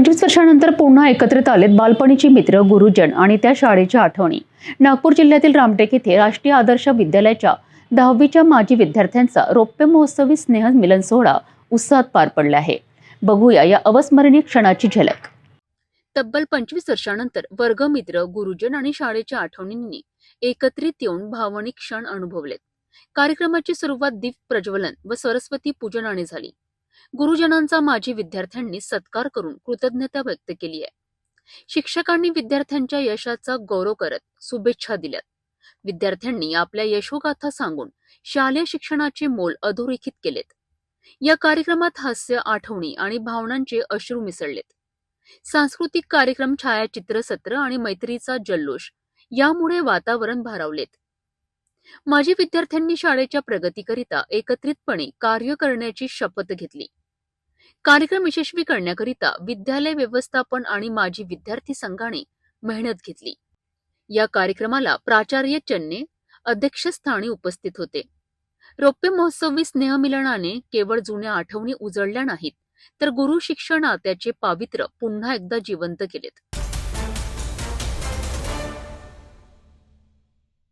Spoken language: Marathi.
पंचवीस वर्षानंतर पुन्हा एकत्रित आलेत बालपणीचे मित्र गुरुजन आणि त्या शाळेच्या आठवणी. नागपूर जिल्ह्यातील रामटेक येथे राष्ट्रीय आदर्श विद्यालयाच्या दहावीच्या माजी विद्यार्थ्यांचा रौप्य महोत्सवी स्नेह मिलन सोहळा उत्साहात पार पडला आहे. बघूया या अवस्मरणीय क्षणाची झलक. तब्बल पंचवीस वर्षानंतर वर्गमित्र गुरुजन आणि शाळेच्या आठवणींनी एकत्रित येऊन भावनिक क्षण अनुभवलेत. कार्यक्रमाची सुरुवात दीप प्रज्वलन व सरस्वती पूजनाने झाली. गुरुजनांचा माजी विद्यार्थ्यांनी सत्कार करून कृतज्ञता व्यक्त केली आहे. शिक्षकांनी विद्यार्थ्यांच्या यशाचा गौरव करत शुभेच्छा दिल्यात. विद्यार्थ्यांनी आपल्या यशोगाथा सांगून शालेय शिक्षणाचे मोल अधोरेखित केलेत. या कार्यक्रमात हास्य आठवणी आणि भावनांचे अश्रू मिसळलेत. सांस्कृतिक कार्यक्रम छायाचित्र सत्र आणि मैत्रीचा जल्लोष यामुळे वातावरण भारावलेत. माजी विद्यार्थ्यांनी शाळेच्या प्रगतीकरिता एकत्रितपणे कार्य करण्याची शपथ घेतली. कार्यक्रम यशस्वी करण्याकरिता विद्यालय व्यवस्थापन आणि माजी विद्यार्थी संघाने मेहनत घेतली. या कार्यक्रमाला प्राचार्य चन्ने अध्यक्षस्थानी उपस्थित होते. रौप्य महोत्सवी स्नेहमिलनाने केवळ जुन्या आठवणी उजळल्या नाहीत तर गुरु शिक्षण आत्याचे पावित्र्य पुन्हा एकदा जिवंत केलेत.